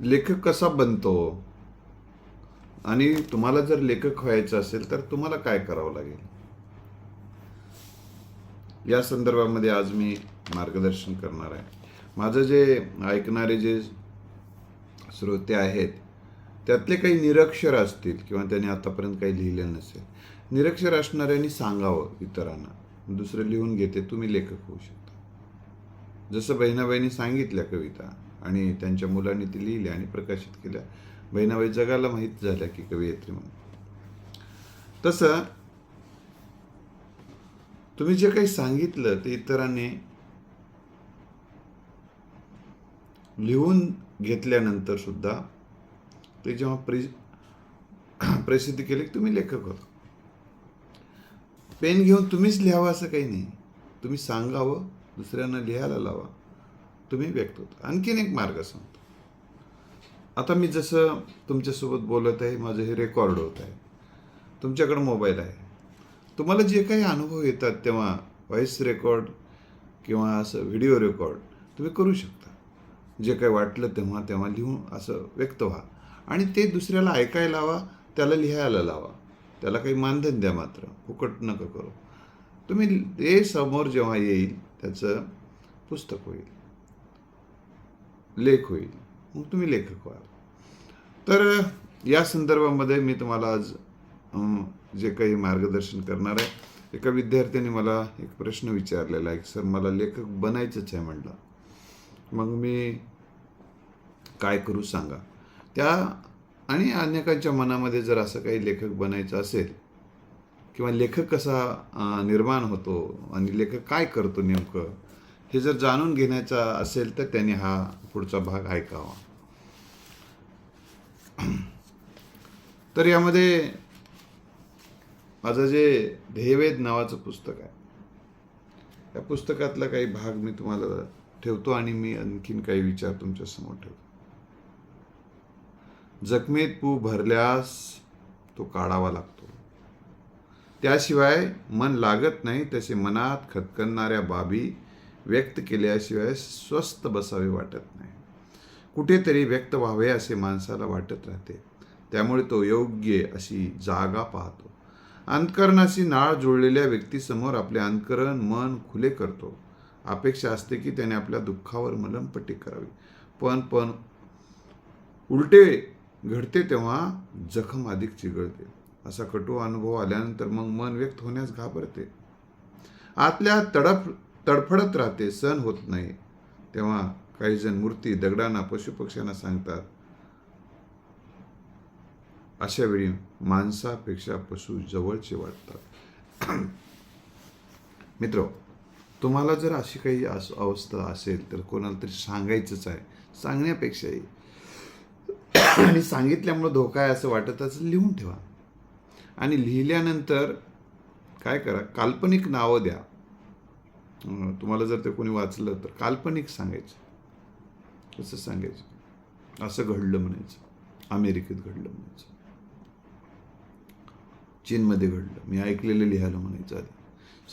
लेखक कसा बनतो? आणि तुम्हाला जर लेखक व्हायचं असेल तर तुम्हाला काय करावं लागेल? या संदर्भामध्ये आज मी मार्गदर्शन करणार आहे. माझं जे ऐकणारे जे श्रोते आहेत त्यातले काही निरक्षर असतील किंवा त्यांनी आतापर्यंत काही लिहिलं नसेल निरक्षर असणाऱ्यांनी सांगावं इतरांना. दुसरं लिहून घेते तुम्ही लेखक होऊ शकता. जसं बहिणाबाईंनी सांगितल्या कविता आणि त्यांच्या मुलांनी ती लिहिल्या आणि प्रकाशित केल्या बहिणाबाई जगाला माहीत झाल्या की कवयित्री म्हणून. तसं तुम्ही जे काही सांगितलं ते इतरांनी लिहून घेतल्यानंतर सुद्धा ते जेव्हा प्रि प्रसिद्ध केले की तुम्ही लेखक होता. पेन घेऊन तुम्हीच लिहावं असं काही नाही. तुम्ही सांगावं दुसऱ्यांना लिहायला लावा. तुम्ही व्यक्त होता. आणखीन एक मार्ग सांगतो. आता मी जसं तुमच्यासोबत बोलत आहे माझं हे रेकॉर्ड होत आहे. तुमच्याकडं मोबाईल आहे. तुम्हाला जे काही अनुभव येतात तेव्हा व्हॉइस रेकॉर्ड किंवा असं व्हिडिओ रेकॉर्ड तुम्ही करू शकता. जे काही वाटलं तेव्हा तेव्हा लिहून असं व्यक्त व्हा. आणि ते दुसऱ्याला ऐकायला लावा त्याला लिहायला लावा. त्याला काही मानधन द्या मात्र. फुकट नका करू. तुम्ही ते समोर जेव्हा येईल त्याचं पुस्तक होईल. लेख होईल. मग तुम्ही लेखक व्हाल. तर या संदर्भामध्ये मी तुम्हाला आज जे काही मार्गदर्शन करणार आहे एका विद्यार्थ्याने मला एक प्रश्न विचारलेला आहे की सर मला लेखक बनायचंच आहे म्हटलं. मग मी काय करू सांगा. त्या आणि अनेकांच्या मनामध्ये जर असं काही लेखक बनायचं असेल किंवा लेखक कसा निर्माण होतो आणि लेखक काय करतो नेमकं हे जर जाणून घेण्याचा असेल तर त्याने हा पुढचा भाग ऐकावा. तर यामध्ये माझं जे ध्येयवेद नावाचं पुस्तक आहे या पुस्तकातला काही भाग मी तुम्हाला ठेवतो आणि मी आणखीन काही विचार तुमच्यासमोर ठेवतो. जखमेत पू भरल्यास तो काढावा लागतो. त्याशिवाय मन लागत नाही तसे मनात खतकणणाऱ्या बाबी व्यक्त केल्याशिवाय स्वस्थ बसावे वाटत नाही. कुठेतरी व्यक्त व्हावे असे माणसाला वाटत राहते. त्यामुळे तो योग्य अशी जागा पाहतो. अंतकरणाशी नाळ जुळलेल्या व्यक्तीसमोर आपले अंतकरण मन खुले करतो. अपेक्षा असते की त्याने आपल्या दुःखावर मलमपट्टी करावी. पण पण उलटे घडते तेव्हा जखम अधिक चिघळते. असा कटू अनुभव आल्यानंतर मग मन व्यक्त होण्यास घाबरते. आतल्या तडफ तडफडत राहते सण होत नाही. तेव्हा काही जण मूर्ती दगडांना पशुपक्ष्यांना सांगतात अशा वेळी माणसापेक्षा पशु जवळचे वाटतात. मित्र तुम्हाला जर अशी काही अस अवस्था असेल तर कोणाला तरी सांगायचंच आहे. सांगण्यापेक्षाही. आणि सांगितल्यामुळं धोका आहे असं वाटत असेल लिहून ठेवा. आणि लिहिल्यानंतर काय करा काल्पनिक नावं द्या. तुम्हाला जर ते कोणी वाचलं तर काल्पनिक सांगायचं. कसं सांगायचं. असं घडलं म्हणायचं. अमेरिकेत घडलं म्हणायचं. चीनमध्ये घडलं. मी ऐकलेलं लिहायला म्हणायचं आधी.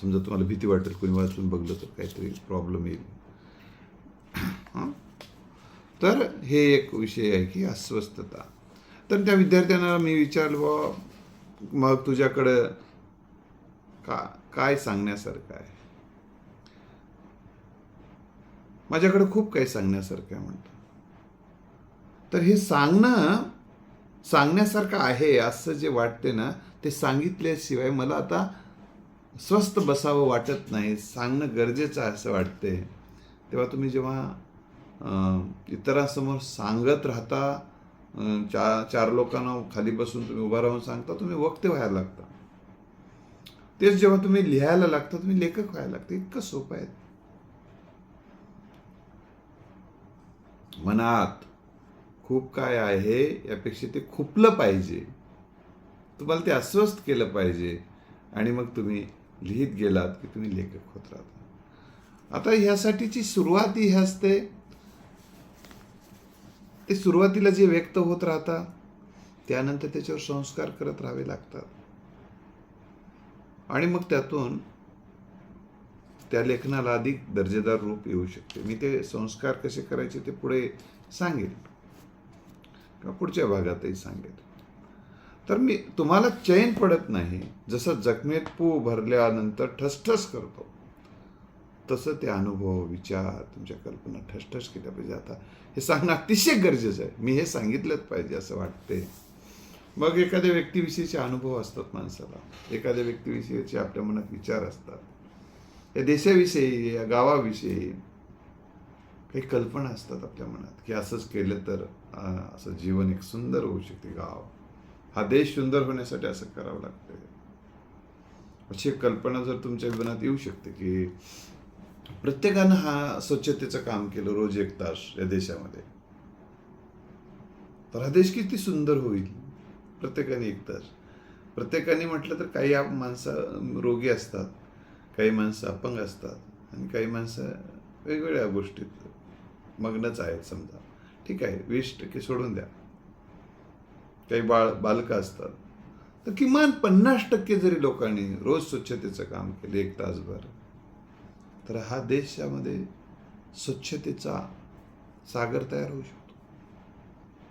समजा तुम्हाला भीती वाटेल कोणी वाचून बघलं तर काहीतरी प्रॉब्लेम येईल. तर हे एक विषय आहे की अस्वस्थता. तर त्या विद्यार्थ्यांना मी विचारलं बा मग तुझ्याकडं का काय सांगण्यासारखं आहे? माझ्याकडे खूप काही सांगण्यासारखं आहे म्हणतं तर हे सांगणं सांगण्यासारखं आहे असं जे वाटते ना ते सांगितल्याशिवाय मला आता स्वस्थ बसावं वाटत नाही. सांगणं गरजेचं आहे असं वाटते. तेव्हा तुम्ही जेव्हा इतरांसमोर सांगत राहता चार चार लोकांना खाली बसून तुम्ही उभा राहून सांगता तुम्ही वक्ते व्हायला लागता. तेच जेव्हा तुम्ही लिहायला लागता तुम्ही लेखक व्हायला लागता. इतकं सोपं आहे. मनात खूप काय आहे यापेक्षा ते खुपलं पाहिजे. तुम्हाला ते अस्वस्थ केलं पाहिजे. आणि मग तुम्ही लिहित गेलात की तुम्ही लेखक होत राहता. आता ह्यासाठीची सुरुवात ही असते. ते सुरुवातीला जे व्यक्त होत राहतात त्यानंतर त्याच्यावर संस्कार करत राहावे लागतात. आणि मग त्यातून त्या लेखनाला अधिक दर्जेदार रूप येऊ शकते. मी ते संस्कार कसे करायचे ते पुढे सांगेल. किंवा पुढच्या भागातही सांगेल. तर मी तुम्हाला चैन पडत नाही. जसं जखमेत पू भरल्यानंतर ठसठस करतो तसं ते अनुभव विचार तुमच्या कल्पना ठसठस केल्या पाहिजे. आता हे सांगणं अतिशय गरजेचं आहे. मी हे सांगितलंच पाहिजे असं वाटते मग एखाद्या व्यक्तीविषयीचे अनुभव असतात माणसाला. एखाद्या व्यक्तीविषयीचे आपल्या मनात विचार असतात. या देशाविषयी या गावाविषयी काही कल्पना असतात आपल्या मनात की असंच केलं तर असं जीवन एक सुंदर होऊ शकते गाव. हा देश सुंदर होण्यासाठी असं करावं लागतं अशी एक कल्पना जर तुमच्या जीवनात येऊ शकते की प्रत्येकानं हा स्वच्छतेचं काम केलं रोज एक तास या देशामध्ये तर हा देश किती सुंदर होईल? प्रत्येकाने एक तास. प्रत्येकाने म्हटलं तर काही माणसं रोगी असतात काही माणसं अपंग असतात आणि काही माणसं वेगवेगळ्या गोष्टीत मग्नच आहेत समजा. ठीक आहे वीस टक्के सोडून द्या. काही बाळ बालकं असतात. तर किमान पन्नास टक्के जरी लोकांनी रोज स्वच्छतेचं काम केलं एक तासभर तर हा देशामध्ये स्वच्छतेचा सागर तयार होऊ शकतो.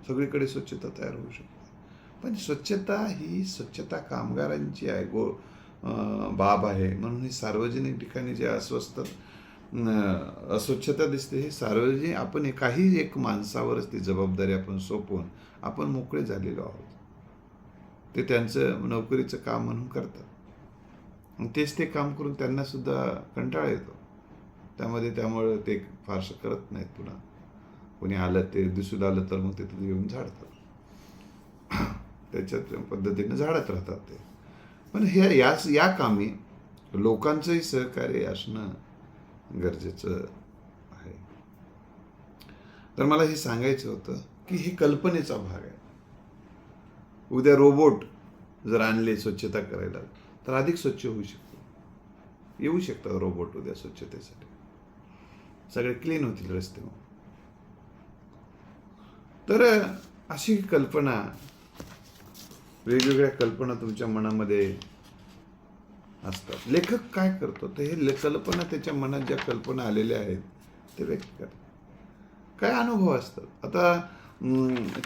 सगळीकडे स्वच्छता तयार होऊ शकते. पण स्वच्छता ही स्वच्छता कामगारांची आहे. गो बाब आहे. म्हणून हे सार्वजनिक ठिकाणी जे अस्वस्थ अस्वच्छता दिसते हे सार्वजनिक आपण काही एक माणसावरच ती जबाबदारी आपण सोपवून आपण मोकळे झालेलो आहोत. ते त्यांचं नोकरीचं काम म्हणून करतात. तेच ते काम करून त्यांना सुद्धा कंटाळा येतो. त्यामध्ये त्यामुळं ते फारसं करत नाहीत पुन्हा. कोणी आलं ते दिसून आलं तर मग ते तिथे येऊन झाडतात. त्याच्यात पद्धतीने झाडत राहतात ते. पण हे याच या कामी लोकांचंही सहकार्य असणं गरजेचं आहे. तर मला हे सांगायचं होतं की हे कल्पनेचा भाग आहे. उद्या रोबोट जर आणले स्वच्छता करायला तर अधिक स्वच्छ होऊ शकतो. येऊ शकतात रोबोट उद्या स्वच्छतेसाठी. सगळे क्लीन होतील रस्ते तर अशी कल्पना वेगवेगळ्या कल्पना तुमच्या मनामध्ये असतात. लेखक काय करतो? तर हे कल्पना त्याच्या मनात ज्या कल्पना आलेल्या आहेत ते व्यक्त करतात. काय अनुभव असतात? आता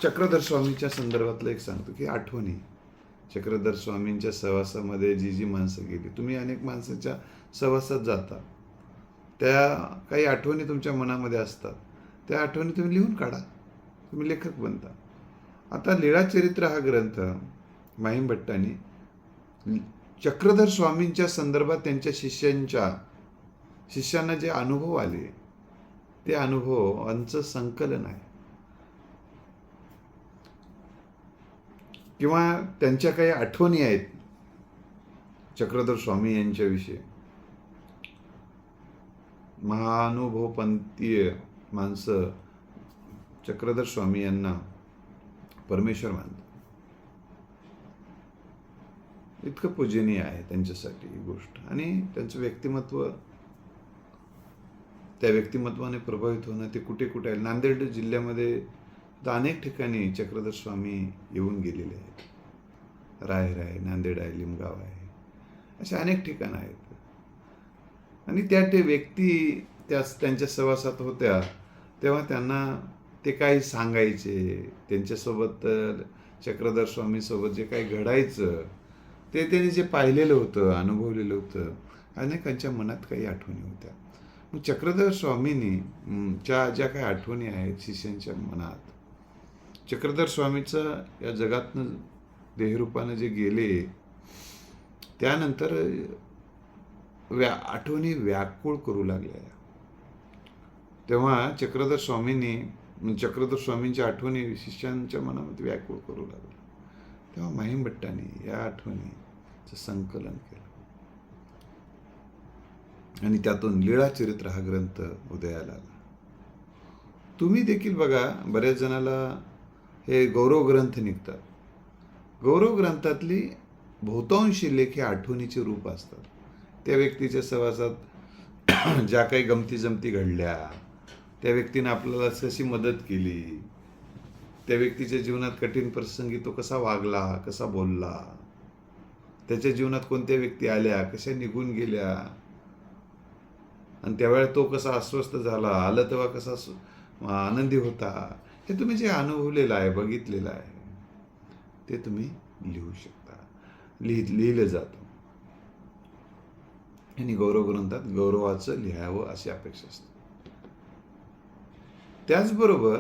चक्रधर स्वामींच्या संदर्भातलं एक सांगतो की आठवणी. चक्रधर स्वामींच्या सहवासामध्ये जी जी माणसं गेली तुम्ही अनेक माणसांच्या सहवासात जाता. त्या काही आठवणी तुमच्या मनामध्ये असतात. त्या आठवणी तुम्ही लिहून काढा. तुम्ही लेखक बनता. आता लीळाचरित्र हा ग्रंथ माहीम भट्टांनी चक्रधर स्वामींच्या संदर्भात त्यांच्या शिष्यांच्या शिष्यांना जे अनुभव आले ते अनुभवांचं संकलन आहे. किंवा त्यांच्या काही आठवणी आहेत चक्रधर स्वामी यांच्याविषयी. महानुभवपंथीय माणसं चक्रधर स्वामी यांना परमेश्वर मानतात. इतकं पूजनीय आहे त्यांच्यासाठी ही गोष्ट. आणि त्यांचं व्यक्तिमत्व त्या व्यक्तिमत्वाने प्रभावित होणं ते कुठे कुठे आहे? नांदेड जिल्ह्यामध्ये तर अनेक ठिकाणी चक्रधर स्वामी येऊन गेलेले आहेत. रायर आहे नांदेड आहे लिमगाव आहे. असे अनेक ठिकाणं आहेत. आणि त्या ते व्यक्ती त्या त्यांच्या सहवासात होत्या तेव्हा त्यांना ते काही सांगायचे. त्यांच्यासोबत चक्रधर स्वामीसोबत जे काही घडायचं ते त्यांनी जे पाहिलेलं होतं अनुभवलेलं होतं अनेकांच्या मनात काही आठवणी होत्या. मग चक्रधर स्वामींनी च्या ज्या काही आठवणी आहेत शिष्यांच्या मनात चक्रधर स्वामीचं या जगातनं देहरूपानं जे गेले त्यानंतर व्या आठवणी व्याकुळ करू लागल्या. तेव्हा चक्रधर स्वामींनी चक्रधर स्वामींच्या आठवणी शिष्यांच्या मनामध्ये व्याकुळ करू लागल्या. तेव्हा माहीम भट्टाने या आठवणीचं संकलन केलं. आणि त्यातून लीळा चरित्र हा ग्रंथ उदयाला आला. तुम्ही देखील बघा बऱ्याच जणाला हे गौरव ग्रंथ निघतात. गौरव ग्रंथातली बहुतांशी लेख हे आठवणीचे रूप असतात. त्या व्यक्तीच्या सहवासात ज्या काही गमती जमती घडल्या त्या व्यक्तीनं आपल्याला कशी मदत केली त्या व्यक्तीच्या जीवनात कठीण प्रसंगी तो कसा वागला कसा बोलला? त्याच्या जीवनात कोणत्या व्यक्ती आल्या कशा निघून गेल्या? आणि त्यावेळेला तो कसा अस्वस्थ झाला आलं तेव्हा कसा आनंदी होता? हे तुम्ही जे अनुभवलेलं आहे बघितलेलं आहे ते तुम्ही लिहू शकता. लिह लिहिलं जातं. आणि गौरव ग्रंथात गौरवाचं लिहावं अशी अपेक्षा असते. त्याचबरोबर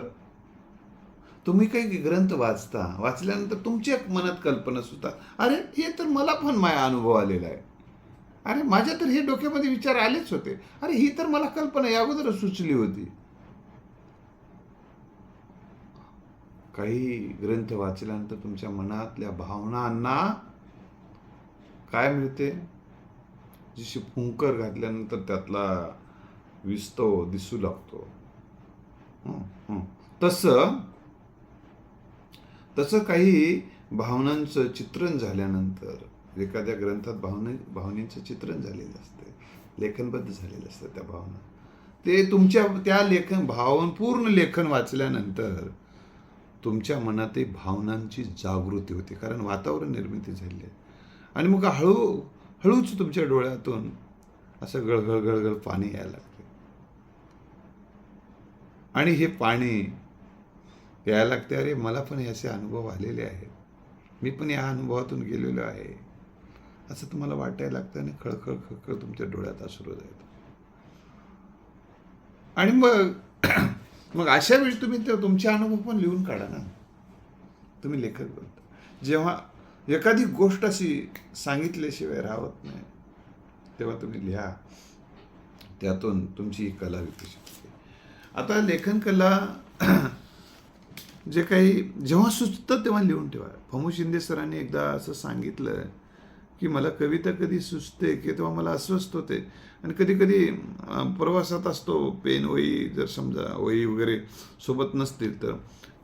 तुम्ही काही ग्रंथ वाचता वाचल्यानंतर तुमची एक मनात कल्पना सुद्धा अरे हे तर मला पण माझा अनुभव आलेला आहे. अरे माझ्या तर हे डोक्यामध्ये विचार आलेच होते. अरे ही तर मला कल्पना या अगोदर सुचली होती. काही ग्रंथ वाचल्यानंतर तुमच्या मनातल्या भावनांना काय मिळते? जशी फुंकर घातल्यानंतर त्यातला विस्तव दिसू लागतो. तसं तसं काही भावनांचं चित्रण झाल्यानंतर एखाद्या ग्रंथात भावने भावनेचं चित्रण झालेलं असते. लेखनबद्ध झालेलं असतं त्या भावना. ते तुमच्या त्या लेखन भावन पूर्ण लेखन वाचल्यानंतर तुमच्या मनात भावनांची जागृती होते. कारण वातावरण निर्मिती झाली आहे. आणि मग हळू हळूच तुमच्या डोळ्यातून असं गळगळ गळगळ पाणी यायला लागते. आणि हे पाणी यायला लागते अरे मला पण याचे अनुभव आलेले आहेत. मी पण या अनुभवातून गेलेलो आहे. असं तुम्हाला वाटायला लागतं आणि खळखळ खळखळ तुमच्या डोळ्यात असू जायचं आणि मग मग अशा वेळी तुम्ही ते तुमचे अनुभव पण लिहून काढा ना. तुम्ही लेखक बनता. जेव्हा एखादी गोष्ट अशी सांगितल्याशिवाय राहत नाही तेव्हा तुम्ही लिहा. त्यातून तुमची ही कला विकसित होते. आता लेखन कला जे काही जेव्हा सुचतं तेव्हा लिहून ठेवा. भमू शिंदे सरांनी एकदा असं सांगितलं की मला कविता कधी सुचते की तेव्हा मला अस्वस्थ होते. आणि कधी कधी प्रवासात असतो पेन वही जर समजा वही वगैरे सोबत नसतील तर.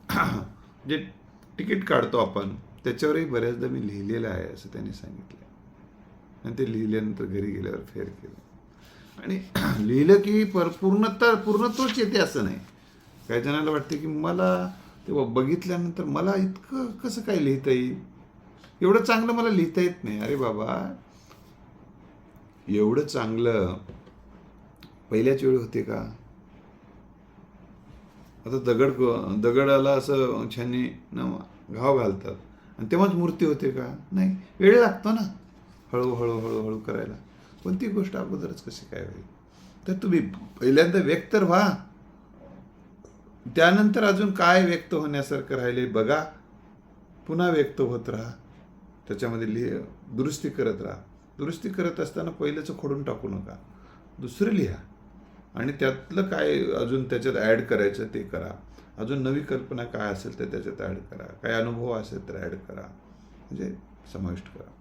जे तिकीट काढतो आपण त्याच्यावरही बऱ्याचदा मी लिहिलेलं आहे असं त्यांनी सांगितलं. आणि ते लिहिल्यानंतर घरी गेल्यावर फेर केलं. आणि लिहिलं की पर पूर्णता पूर्णत्वच येते असं नाही. काही जणांना वाटते की मला ते बघितल्यानंतर मला इतकं कसं काय लिहिता येईल? एवढं चांगलं मला लिहिता येत नाही. अरे बाबा एवढं चांगलं पहिल्याच वेळी होते का? आता दगड दगडाला असं छानी घाव घालतात. आणि तेव्हाच मूर्ती होते का? नाही वेळ लागतो ना हळूहळू हळूहळू करायला. कोणती गोष्ट अगोदरच कशी काय होईल? तर तुम्ही पहिल्यांदा व्यक्त तर व्हा. त्यानंतर अजून काय व्यक्त होण्यासारखं राहिले बघा. पुन्हा व्यक्त होत राहा. त्याच्यामध्ये लिह दुरुस्ती करत राहा. दुरुस्ती करत असताना पहिल्याचं खोडून टाकू नका. दुसरं लिहा. आणि त्यातलं काय अजून त्याच्यात ॲड करायचं ते करा. अजून नवी कल्पना काय असेल तर त्याच्यात ॲड करा. काय अनुभव असेल तर ॲड करा. म्हणजे समाविष्ट करा.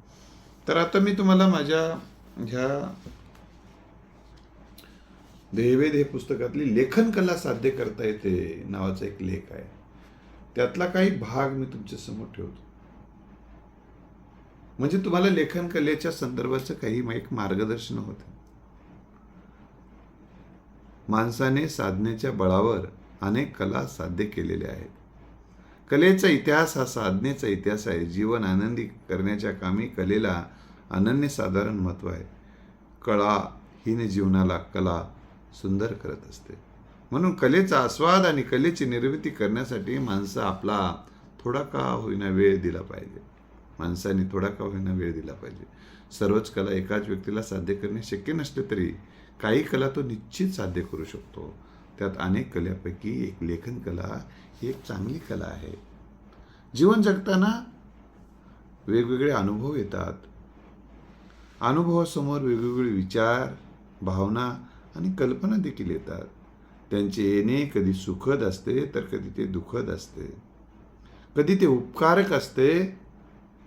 तर आता मी तुम्हाला माझ्या ह्या देहवेद हे पुस्तकातली लेखन कला साध्य करता येते नावाचा एक लेख आहे. त्यातला काही भाग मी तुमच्यासमोर ठेवतो. म्हणजे तुम्हाला लेखन कलेच्या संदर्भाचं काही एक मार्गदर्शन होतं. माणसाने साधनेच्या बळावर अनेक कला साध्य केलेल्या आहेत. कलेचा इतिहास हा साधनेचा इतिहास आहे. जीवन आनंदी करण्याच्या कामी कलेला अनन्यसाधारण महत्त्व आहे. कळा हीन जीवनाला कला सुंदर करत असते. म्हणून कलेचा आस्वाद आणि कलेची निर्मिती करण्यासाठी माणसं आपला थोडा का होईना वेळ दिला पाहिजे. माणसाने थोडा का होईना वेळ दिला पाहिजे. सर्वच कला एकाच व्यक्तीला साध्य करणे शक्य नसले तरी काही कला तो निश्चित साध्य करू शकतो. त्यात अनेक कलेपैकी एक लेखन कला ही एक चांगली कला आहे. जीवन जगताना वेगवेगळे अनुभव येतात. अनुभवासमोर वेगवेगळे विचार भावना आणि कल्पना देखील येतात. त्यांचे येणे कधी सुखद असते तर कधी ते दुःखद असते. कधी ते उपकारक असते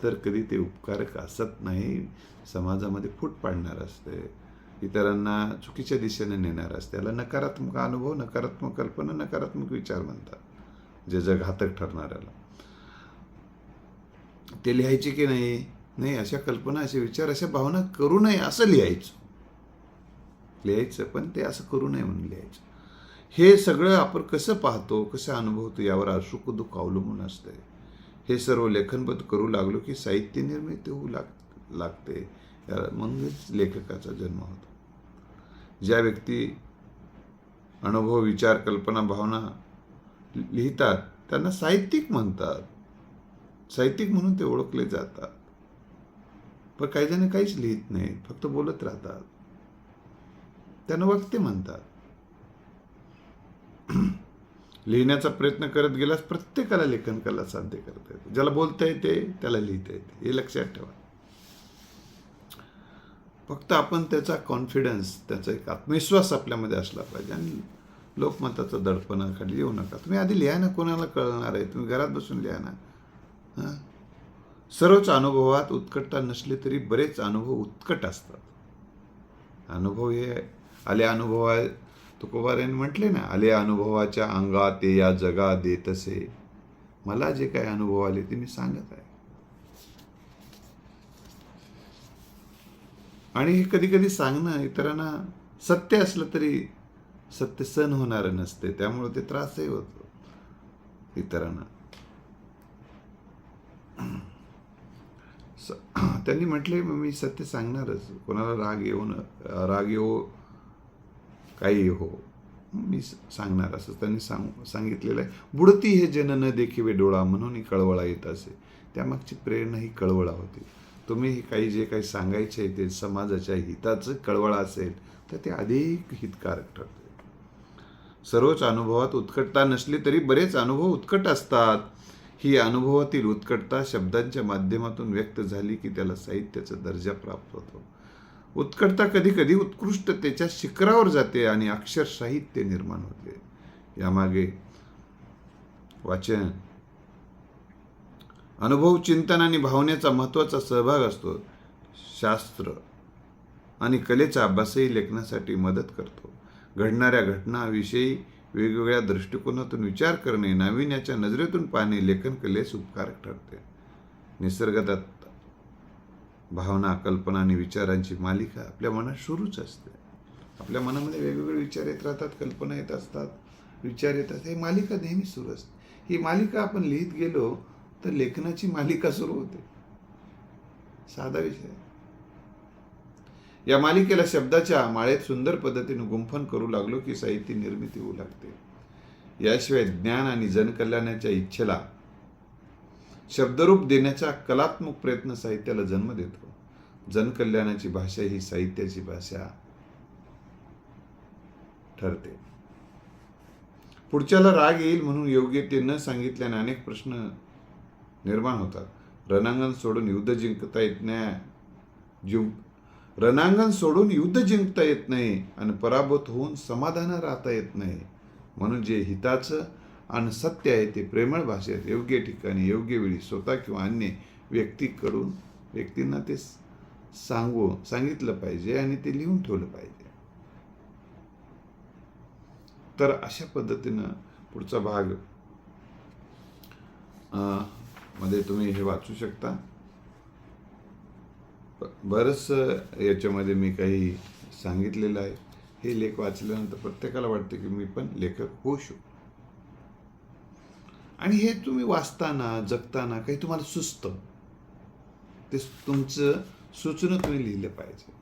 तर कधी ते उपकारक असत नाही. समाजामध्ये फूट पाडणार असते. इतरांना चुकीच्या दिशेने नेणार असते. त्याला नकारात्मक अनुभव नकारात्मक कल्पना नकारात्मक विचार म्हणतात. जे जे घातक ठरणाऱ्याला. ते लिहायचे की नाही? नाही अशा कल्पना असे विचार अशा भावना करू नये असं लिहायचं. लिहायचं पण ते असं करू नये म्हणून लिहायचं. हे सगळं आपण कसं पाहतो कसं अनुभवतो यावर सुख दुःख अवलंबून असतं. हे सर्व लेखनबद्ध करू लागलो की साहित्य निर्मिती होऊ लाग लागते. म्हणूनच लेखकाचा जन्म होतो. ज्या व्यक्ती अनुभव विचार कल्पना भावना लिहितात त्यांना साहित्यिक म्हणतात. साहित्यिक म्हणून ते ओळखले जातात. पण काही जण काहीच लिहित नाहीत फक्त बोलत राहतात. त्यांना वक्ते म्हणतात. लिहिण्याचा प्रयत्न करत गेल्यास प्रत्येकाला लेखन कला साध्य करता येते. ज्याला बोलता येते त्याला लिहिता येते. हे लक्षात ठेवा. फक्त आपण त्याचा कॉन्फिडन्स त्याचा एक आत्मविश्वास आपल्यामध्ये असला पाहिजे आणि लोकमताचं दडपणाखाली येऊ नका. तुम्ही आधी लिहा ना कोणाला कळणार आहे? तुम्ही घरात बसून लिहा ना. हां? सर्वच अनुभवात उत्कटता नसले तरी बरेच अनुभव उत्कट असतात. अनुभव हे आले अनुभवा तुकोबारायने म्हटले ना आले अनुभवाच्या अंगा ते या जगा देतसे मला जे काही अनुभव आले ते मी सांगत आहे. आणि हे कधी कधी सांगणं इतरांना सत्य असलं तरी सत्य सण होणारं नसते त्यामुळे ते त्रासही होतो इतरांना. स- त्यांनी म्हटले "मग मी सत्य सांगणारच. कोणाला राग येऊ न राग येऊ काही हो. मी स- सांगणार असं त्यांनी सांग सांगितलेलं आहे. बुडती हे जन न देखीवे डोळा म्हणून ही कळवळा येत असे. त्यामागची प्रेरणा ही कळवळा होती. तुम्ही हे काही जे काही सांगायचे आहे ते समाजाच्या हिताचं कळवळा असेल तर ते अधिक हितकारक ठरते. सर्वच अनुभवात उत्कटता नसली तरी बरेच अनुभव उत्कट असतात. ही अनुभवातील उत्कटता शब्दांच्या माध्यमातून व्यक्त झाली की त्याला साहित्याचा दर्जा प्राप्त होतो. उत्कटता कधी कधी उत्कृष्टतेच्या शिखरावर जाते आणि अक्षर साहित्य निर्माण होते. यामागे वाचन. अनुभव चिंतन आणि भावनेचा महत्त्वाचा सहभाग असतो. शास्त्र आणि कलेचा अभ्यासही लेखनासाठी मदत करतो. घडणाऱ्या घटनाविषयी वेगवेगळ्या दृष्टिकोनातून विचार करणे नाविन्याच्या नजरेतून पाहणे लेखन कलेस उपकारक ठरते. निसर्गदत्त भावना कल्पना आणि विचारांची मालिका आपल्या मनात सुरूच असते. आपल्या मनामध्ये वेगवेगळे विचार येत राहतात कल्पना येत असतात विचार येतात हे मालिका नेहमी सुरू असते. ही मालिका आपण लिहित गेलो तर लेखनाची मालिका सुरू होते. साधा विषय. या मालिकेला शब्दाच्या माळेत सुंदर पद्धतीने गुंफन करू लागलो की साहित्य निर्मिती होऊ लागते. याशिवाय ज्ञान आणि जनकल्याणाच्या इच्छेला शब्दरूप देण्याचा कलात्मक प्रयत्न साहित्याला जन्म देतो. जनकल्याणाची भाषा ही साहित्याची भाषा ठरते. पुढच्याला राग येईल म्हणून योग्य ते न सांगितल्याने अनेक प्रश्न निर्माण होतात. रणांगण सोडून युद्ध जिंकता येत नाही. जिंक रणांगण सोडून युद्ध जिंकता येत नाही आणि पराभूत होऊन समाधान राहता येत नाही. म्हणून जे हिताचं आणि सत्य आहे ते प्रेमळ भाषेत योग्य ठिकाणी योग्य वेळी स्वतः किंवा अन्य व्यक्तीकडून व्यक्तींना ते सांगू सांगितलं पाहिजे आणि ते लिहून ठेवलं पाहिजे. तर अशा पद्धतीनं पुढचा भागमध्ये तुम्ही हे वाचू शकता. बरंच याच्यामध्ये मी काही सांगितलेलं आहे. हे लेख वाचल्यानंतर प्रत्येकाला वाटते की मी पण लेखक होऊ शकतो. आणि हे तुम्ही वाचताना जगताना काही तुम्हाला सुचतं? ते तुमचं सुचणं तुम्ही लिहिलं पाहिजे.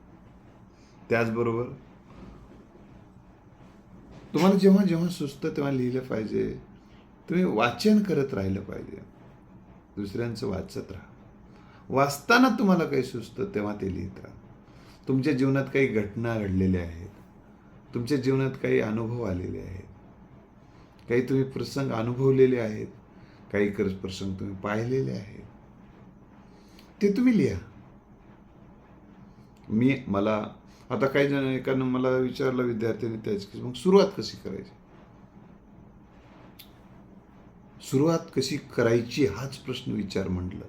त्याचबरोबर तुम्हाला जेव्हा जेव्हा सुचतं तेव्हा लिहिलं पाहिजे. तुम्ही वाचन करत राहिलं पाहिजे. दुसऱ्यांचं वाचत राहा. वाचताना तुम्हाला काही सुचतं तेव्हा ते लिहित राहा. तुमच्या जीवनात काही घटना घडलेल्या आहेत. तुमच्या जीवनात काही अनुभव आलेले आहेत. काही तुम्ही प्रसंग अनुभवलेले आहेत काही कर प्रसंग तुम्ही पाहिलेले आहेत. ते तुम्ही लिहा. मी मला आता काही जण एकानं मला विचारलं विद्यार्थ्यांनी त्याची मग सुरुवात कशी करायची? सुरुवात कशी करायची हाच प्रश्न विचार म्हटलं.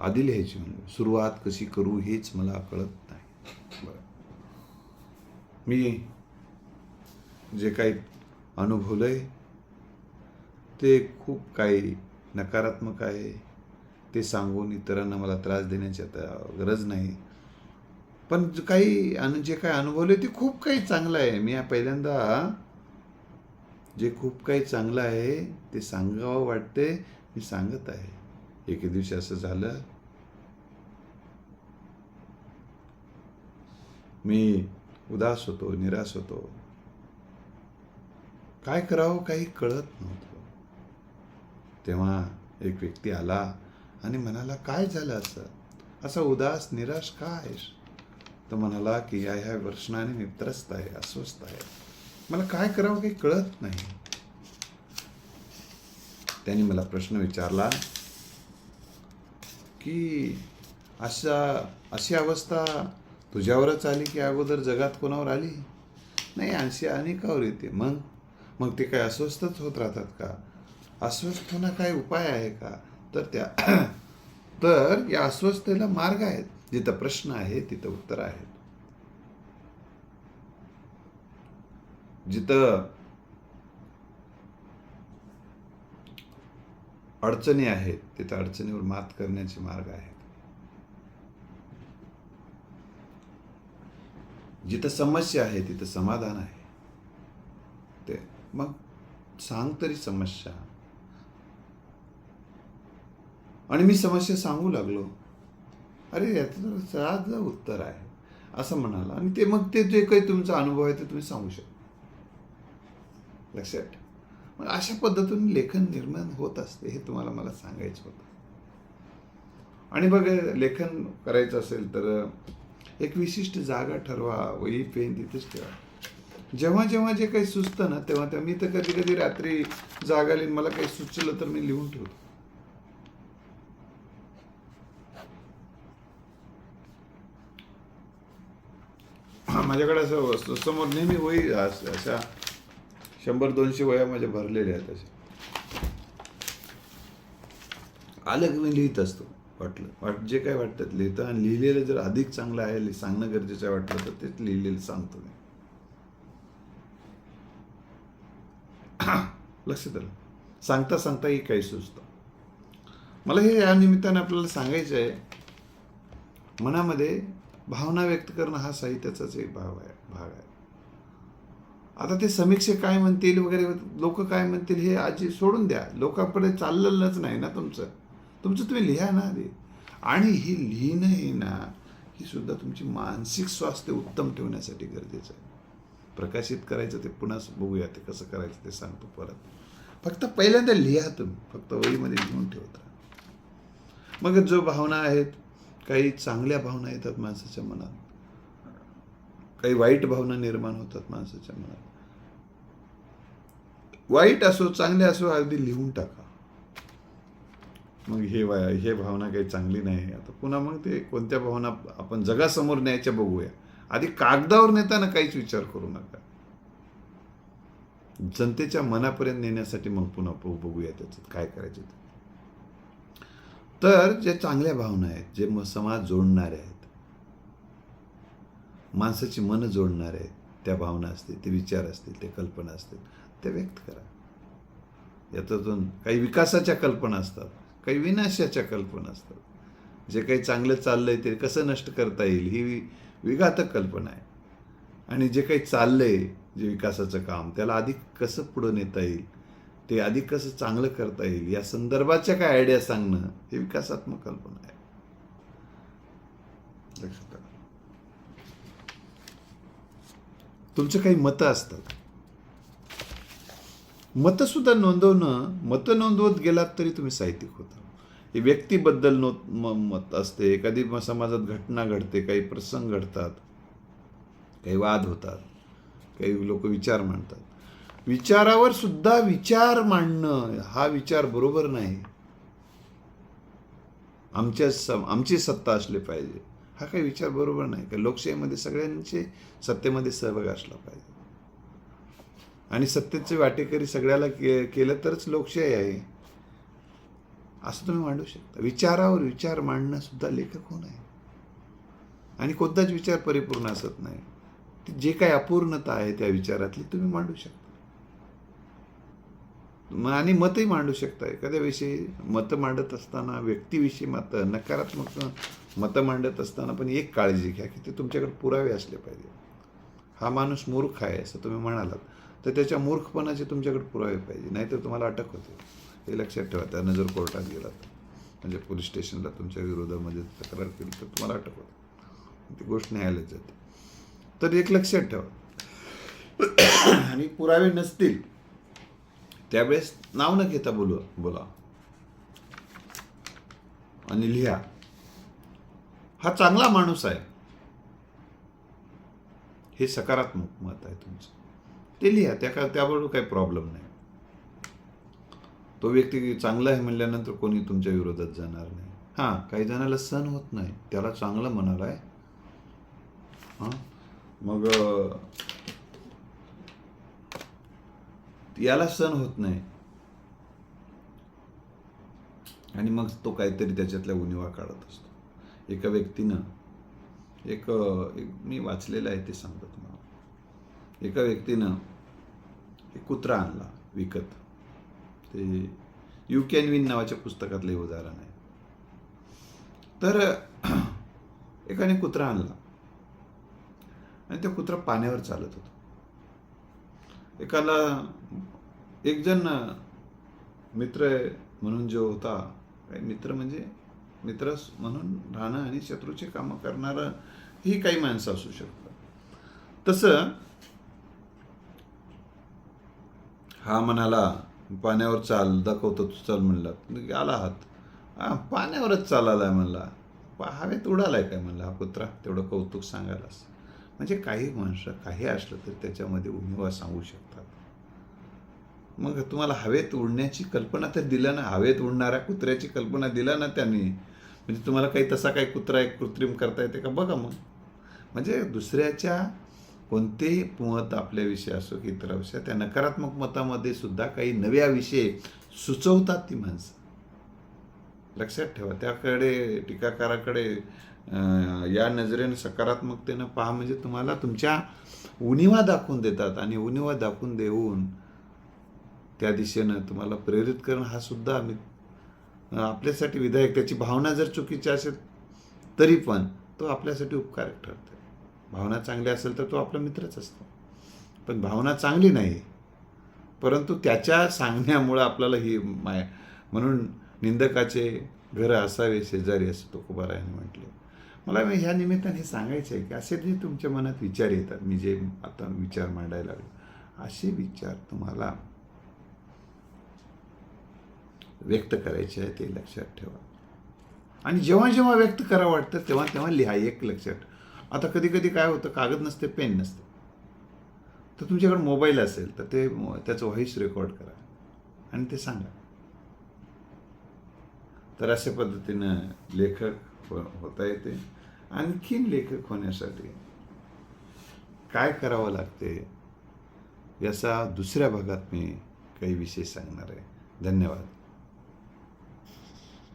आधी लिहायची म्हणलं सुरुवात कशी करू हेच मला कळत नाही. बरं. मी जे काही अनुभवलंय ते खूप काही नकारात्मक आहे. ते सांगून इतरांना मला त्रास देण्याची आता गरज नाही. पण काही अनु जे काही अनुभवले ते खूप काही चांगलं आहे. मी पहिल्यांदा जे खूप काही चांगलं आहे ते सांगावं वाटते मी सांगत आहे. एके दिवशी असं झालं. मी उदास होतो निराश होतो. काय करावं काही कळत नव्हतं. तेव्हा एक व्यक्ती आला आणि म्हणाला काय झालं असं? असा उदास निराश का आहेस? तर म्हणाला की या ह्या वर्षणाने मी त्रस्त आहे अस्वस्थ आहे. मला काय करावं काही कळत नाही. त्यांनी मला प्रश्न विचारला की अशा अशी अवस्था तुझ्यावरच आली की अगोदर जगात कोणावर आली? नाही अशी अनेकावर येते. मग? मग ते काय अस्वस्थच होत राहतात का? अस्वस्थ होणं काय उपाय आहे का? तर त्या तर या अस्वस्थतेला मार्ग आहेत. जिथं प्रश्न आहे तिथं उत्तर आहेत. जिथं अडचणी आहेत तिथं अडचणीवर मात करण्याचे मार्ग आहेत. जिथं समस्या आहे तिथं समाधान आहे. मग सांग तरी समस्या. आणि मी समस्या सांगू लागलो. अरे याचं तर सहज उत्तर आहे असं म्हणाला. आणि ते मग ते जे काही तुमचा अनुभव आहे ते तुम्ही सांगू शकता. लक्षात मग अशा पद्धतीने लेखन निर्माण होत असते हे तुम्हाला मला सांगायचं होतं. आणि बघ लेखन करायचं असेल तर एक विशिष्ट जागा ठरवा वही पेन तिथेच ठेवा. जेव्हा जेव्हा जे काही सुचतं ना तेव्हा तेव्हा. मी तर कधी कधी रात्री जागाली मला काही सुचलं तर मी लिहून ठेवतो. माझ्याकडे असं वस्तू समोर नेहमी वही अशा शंभर दोनशे वया माझ्या भरलेल्या आहेत अशा. आलं की मी लिहित असतो वाटलं. वाट जे काय वाटतं लिहितं. आणि लिहिलेलं जर अधिक चांगलं आहे सांगणं गरजेचं आहे वाटलं तर तेच लिहिलेलं सांगतो मी. लक्ष द्याल सांगता सांगताही काही सुचतं. मला हे या निमित्ताने आपल्याला सांगायचं आहे मनामध्ये भावना व्यक्त करणं हा साहित्याचाच एक भाव आहे भाग आहे. आता ते समीक्षक काय म्हणतील वगैरे लोक काय म्हणतील हे आजी सोडून द्या. लोकांकडे चाललेलंच नाही ना तुमचं. तुमचं तुम्ही लिहा ना आधी. आणि ही लिहिणं हे ना ही सुद्धा तुमची मानसिक स्वास्थ्य उत्तम ठेवण्यासाठी गरजेचं आहे. प्रकाशित करायचं ते पुन्हा बघूया ते कसं करायचं ते सांगतो परत. फक्त पहिल्यांदा लिहा तुम्ही फक्त वहीमध्ये लिहून ठेवता. मग जो भावना आहेत काही चांगल्या भावना येतात माणसाच्या मनात. काही वाईट भावना निर्माण होतात माणसाच्या मनात. वाईट असो चांगले असो अगदी लिहून टाका. मग हे वा हे भावना काही चांगली नाही. आता पुन्हा मग ते कोणत्या भावना आपण जगासमोर न्यायच्या बघूया. आधी कागदावर नेताना काहीच विचार करू नका. जनतेच्या मनापर्यंत नेण्यासाठी मग पुन्हा बघूया त्याच्यात काय करायचं तर जे चांगल्या भावना आहेत जे समाज जोडणारे आहेत माणसाची मन जोडणारे आहेत त्या भावना असतील ते विचार असतील ते कल्पना असतील ते व्यक्त करा. याच्यातून काही विकासाच्या कल्पना असतात काही विनाशाच्या कल्पना असतात. जे काही चांगलं चाललंय ते कसं नष्ट करता येईल ही विघातक कल्पना आहे. आणि जे काही चाललंय जे विकासाचं काम त्याला अधिक कसं पुढं नेता येईल ते अधिक कसं चांगलं करता येईल या संदर्भाच्या काय आयडिया सांगणं हे विकासात्मक कल्पना आहे. लक्षात तुमचं काही मतं असतात. मतं सुद्धा नोंदवणं मतं नोंदवत गेलात तरी तुम्ही साहित्यिक होता. हे व्यक्तीबद्दल नो मत असते. एखादी मग समाजात घटना घडते काही प्रसंग घडतात काही वाद होतात काही लोक विचार मांडतात. विचारावर सुद्धा विचार मांडणं हा विचार बरोबर नाही. आमच्या सम आमची सत्ता असली पाहिजे. हा काही विचार बरोबर नाही. का लोकशाहीमध्ये सगळ्यांचे सत्तेमध्ये सहभाग असला पाहिजे. आणि सत्तेचे वाटेकरी सगळ्याला के केलं तरच लोकशाही आहे. असं तुम्ही मांडू शकता. विचारावर विचार मांडणं सुद्धा लेखक होणं आहे. आणि कोणताच विचार परिपूर्ण असत नाही. ती जे काही अपूर्णता आहे त्या विचारातली तुम्ही मांडू शकता. आणि मतही मांडू शकता. एखाद्या विषयी मतं मांडत असताना व्यक्तीविषयी मतं नकारात्मक मतं मांडत असताना पण एक काळजी घ्या की ते तुमच्याकडे पुरावे असले पाहिजे. हा माणूस मूर्ख आहे असं तुम्ही म्हणालात तर त्याच्या मूर्खपणाचे तुमच्याकडे पुरावे पाहिजे नाहीतर तुम्हाला अटक होते. हे लक्षात ठेवा त्यानं जर कोर्टात गेलात. म्हणजे पोलीस स्टेशनला तुमच्या विरोधामध्ये तक्रार केली तर तुम्हाला अटक ती गोष्ट न्यायालयात जाते. तर एक लक्षात ठेवा. आणि पुरावे नसतील त्यावेळेस नाव न घेता बोलू बोला. आणि लिहा. हा चांगला माणूस आहे. हे सकारात्मक मत आहे तुमचं. ते लिहा त्या का त्याबरोबर काही प्रॉब्लेम नाही. तो व्यक्ती चांगला आहे म्हणल्यानंतर कोणी तुमच्या विरोधात जाणार नाही. हां काही जणाला सण होत नाही. त्याला चांगलं म्हणाला आहे. हां मग याला सण होत नाही. आणि मग तो काहीतरी त्याच्यातल्या उणिवा काढत असतो. एका व्यक्तीनं एक एक मी वाचलेलं आहे ते सांगतो तुम्हाला. एका व्यक्तीनं एक कुत्रा आणला विकत. ते यू कॅन विन नावाच्या पुस्तकातलं हे उदाहरण आहे. तर एकाने कुत्रा आणला. आणि तो कुत्रा पाण्यावर चालत होता. एकाला एक जण मित्र म्हणून जो होता काही मित्र म्हणजे मित्र म्हणून राहणं आणि शत्रूचे कामं करणारं ही काही माणसं असू शकतात. तसं हा म्हणाला पाण्यावर चाल दाखवतो तू चाल म्हणला. आला आहात हां पाण्यावरच चालायला म्हणला. पा हवेत उडालाय काय म्हणला हा कुत्रा? तेवढं कौतुक सांगायलाच म्हणजे काही माणसं काही असलं तर त्याच्यामध्ये उणिवा सांगू शकतात. मग तुम्हाला हवेत उडण्याची कल्पना तर दिला ना. हवेत उडणाऱ्या कुत्र्याची कल्पना दिला ना त्यांनी. म्हणजे तुम्हाला काही तसा काही कुत्रा एक कृत्रिम करता येते का? बघा मग. म्हणजे दुसऱ्याच्या कोणतेही मत आपल्याविषयी असो की इतराविषयी त्या नकारात्मक मतामध्ये सुद्धा काही नव्या विषय सुचवतात ती माणसं. लक्षात ठेवा त्याकडे टीकाकाराकडे या नजरेनं सकारात्मकतेनं पहा म्हणजे तुम्हाला तुमच्या उणिवा दाखवून देतात आणि उणिवा दाखवून देऊन त्या दिशेनं तुम्हाला प्रेरित करणं हा सुद्धा आम्ही आपल्यासाठी विधायक त्याची भावना जर चुकीची असेल तरी पण तो आपल्यासाठी उपकारक ठरतो. भावना चांगली असेल तर तो आपला मित्रच असतो. पण भावना चांगली नाही. परंतु त्याच्या सांगण्यामुळं आपल्याला ही माय म्हणून निंदकाचे घरं असावे शेजारी असं तुकोबारायाने म्हटले. मला मी ह्या निमित्ताने हे सांगायचं आहे की असे जे तुमच्या मनात विचार येतात मी जे आता विचार मांडायला लागलो असे विचार तुम्हाला व्यक्त करायचे आहे ते लक्षात ठेवा. आणि जेव्हा जेव्हा व्यक्त करावं वाटतं तेव्हा तेव्हा लिहा एक लक्षात आता कधी कधी काय होतं कागद नसते पेन नसते. तर तुमच्याकडे मोबाईल असेल तर ते त्याचं व्हॉइस रेकॉर्ड करा आणि ते सांगा. तर अशा पद्धतीनं लेखक हो, होता येते. आणखीन लेखक होण्यासाठी काय करावं लागते याचा दुसऱ्या भागात मी काही विषय सांगणार आहे. धन्यवाद.